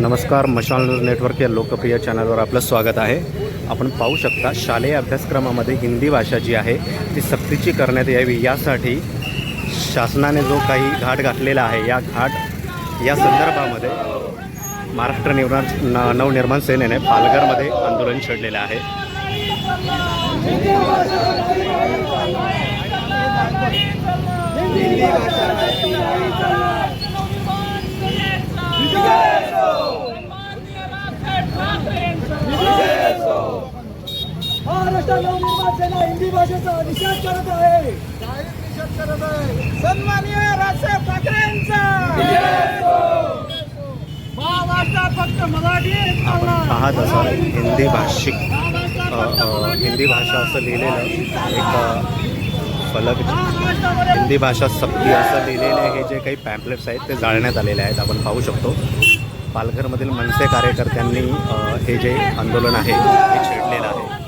नमस्कार मशाल news network या लोकप्रिय चॅनलवर आपलं स्वागत आहे. आपण पाहू शकता शालेय अभ्यासक्रमामध्ये हिंदी भाषा जी आहे ती सक्तीची करण्यात यावी यासाठी शासनाने जो काही घाट घातलेला आहे या घाट या संदर्भामध्ये महाराष्ट्र निर्माण न नवनिर्माण सेनेने पालघरमध्ये आंदोलन छेडलेलं आहे महाराष्ट्र नवनिर्माण सेना हिंदी भाषेचा निषेध करत आहे. जाहीर निषेध करत आहे. सन्माननीय राजसाहेब ठाकरेंचा महाराष्ट्रात फक्त मराठी आपण पाहत असाल हिंदी भाषिक हिंदी भाषा असं लिहिलेलं एक फलक हिंदी भाषा सक्ती असं लिहिलेले हे जे काही पॅम्पलेट्स आहेत ते जाळण्यात आलेले आहेत. आपण पाहू शकतो. पालघरमधील मनसे कार्यकर्त्यांनी हे जे आंदोलन आहे ते छेडलेलं आहे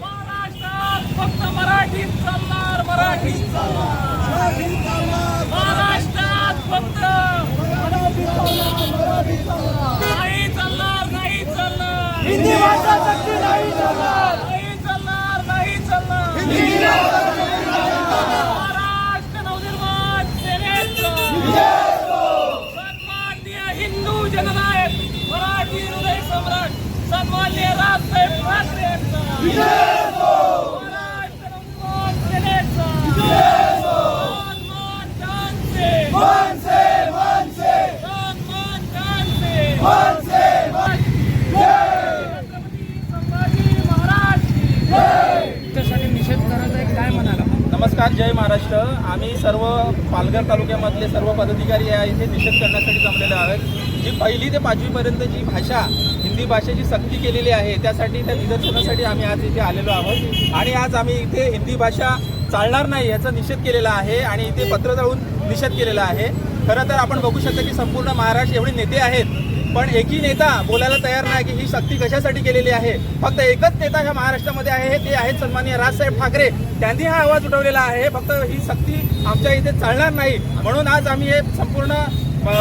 महाराष्ट्रात फक्त मराठीत चालणार मराठीत चालणार महाराष्ट्रात फक्त नाही चालणार नाही चालणार हिंदी भाषा सक्ती नाही चालणार नाही चालणार नाही चालणार महाराष्ट्र नवनिर्माण सेनेचं सन्माननीय हिंदू जननायक मराठी हृदय सम्राट सन्माननीय राजसाहेब ठाकरे यांचा महाराष्ट्र नवनिर्माण सेनेचा सन्मान जानसे मनसे मनसे सन्मान जानसे मनसे छत्रपती संभाजी महाराज की त्यासाठी निषेध करायचा आहे काय म्हणाला? नमस्कार जय महाराष्ट्र. आम्ही सर्व पालघर तालुक्यामधले सर्व पदाधिकारी या इथे निषेध करण्यासाठी जमलेले आहेत. जी पहिली ते पाचवीपर्यंत जी भाषा हिंदी भाषेची सक्ती केलेली आहे त्यासाठी त्या निदर्शनासाठी आम्ही आज इथे आलेलो आहोत. आणि आज आम्ही इथे हिंदी भाषा चालणार नाही याचा निषेध केलेला आहे आणि इथे पत्र जाऊन निषेध केलेला आहे. खरं तर आपण बघू शकता की संपूर्ण महाराष्ट्र एवढे नेते आहेत पण एकही नेता बोलायला तयार नाही की ही सक्ती कशासाठी केलेली आहे. फक्त एकच नेता ह्या महाराष्ट्रामध्ये आहे ते आहेत सन्मान्य राजसाहेब ठाकरे. त्यांनी हा आवाज उठवलेला आहे फक्त ही सक्ती आमच्या इथे चालणार नाही. म्हणून आज आम्ही हे संपूर्ण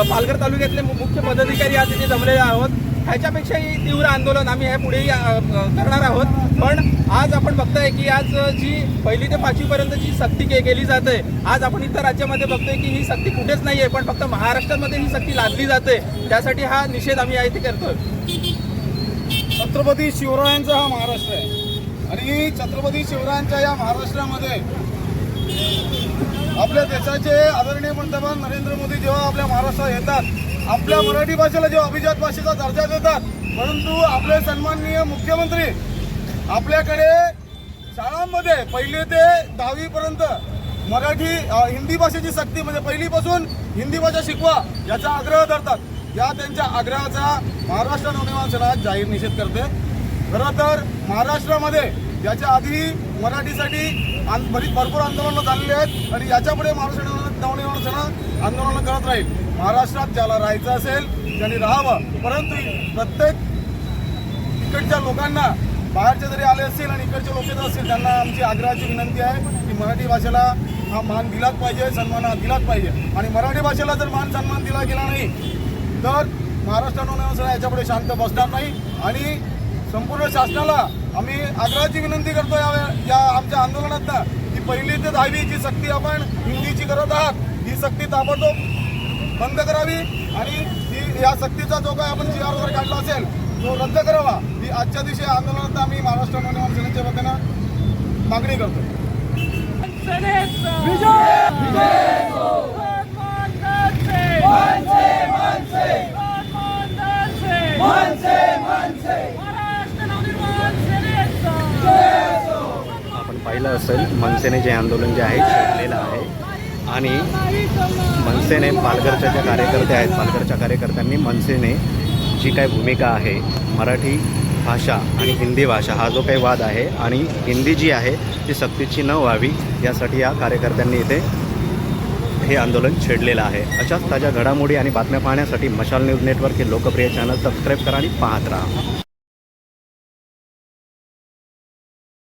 पालघर तालुक्यातले मुख्य पदाधिकारी आज इथे जमलेले आहोत. ह्याच्यापेक्षाही तीव्र आंदोलन आम्ही हे पुढेही करणार आहोत. पण आज आपण बघताय की आज जी पहिली ते पाचवीपर्यंत जी सक्ती के केली जाते आज आपण इतर राज्यामध्ये बघतोय की ही सक्ती कुठेच नाही आहे पण फक्त महाराष्ट्रामध्ये ही सक्ती लादली जाते. त्यासाठी हा निषेध आम्ही या इथे करतोय. छत्रपती शिवरायांचा हा महाराष्ट्र आहे. आणि छत्रपती शिवरायांच्या या महाराष्ट्रामध्ये आपल्या देशाचे आदरणीय पंतप्रधान नरेंद्र मोदी जेव्हा आपल्या महाराष्ट्रात येतात आपल्या मराठी भाषेला जेव्हा अभिजात भाषेचा दर्जा देतात परंतु आपले सन्माननीय मुख्यमंत्री आपल्याकडे शाळांमध्ये पहिले ते दहावीपर्यंत मराठी हिंदी भाषेची सक्ती म्हणजे पहिलीपासून हिंदी भाषा शिकवा याचा आग्रह धरतात. या त्यांच्या आग्रहाचा महाराष्ट्र नवनिर्माण सेना जाहीर निषेध करते. खरं तर महाराष्ट्रामध्ये याच्या आधी मराठीसाठी बरीच भरपूर आंदोलनं झालेली आहेत आणि याच्यापुढे महाराष्ट्र नवनिर्माण सेना आंदोलनं करत राहील. महाराष्ट्रात ज्याला राहायचं असेल त्यांनी राहावं. परंतु प्रत्येक इकडच्या लोकांना बाहेरचे जरी आले असतील आणि इकडचे लोक जर असतील त्यांना आमची आग्रहाची विनंती आहे की मराठी भाषेला हा मान दिलाच पाहिजे सन्मान हा दिलाच पाहिजे. आणि मराठी भाषेला जर मान सन्मान दिला गेला नाही तर महाराष्ट्र नवनिर्माण याच्यापुढे शांत बसणार नाही. आणि संपूर्ण शासनाला आम्ही आग्रहाची विनंती करतो या या आमच्या आंदोलनात की पहिली ते दहावी जी सक्ती आपण हिंदीची करत आहात. ही सक्ती ताबडतोब बंद करावी आणि ही या सक्तीचा जो काय आपण जी आर वगैरे काढला असेल तो रद्द करावा. ही आजच्या दिवशी आंदोलनात आम्ही महाराष्ट्र नवनिर्माण सेनेच्या वतीनं मागणी करतो महाराष्ट्र नवनिर्माण सेनेचा आपण पाहिलं असेल मनसेने जे आंदोलन जे आहे छेडलेलं आहे. आणि मनसेने पालघरच्या ज्या कार्यकर्त्या आहेत पालघरच्या कार्यकर्त्यांनी मनसेने जी काही भूमिका आहे मराठी भाषा आणि हिंदी भाषा हा जो काही वाद आहे आणि हिंदी जी आहे ती सक्तीची न व्हावी यासाठी या कार्यकर्त्यांनी इथे हे आंदोलन छेडलेलं आहे. अशाच ताज्या घडामोडी आणि बातम्या पाहण्यासाठी मशाल न्यूज नेटवर्क हे लोकप्रिय चॅनल सबस्क्राईब करा आणि पाहत राहा.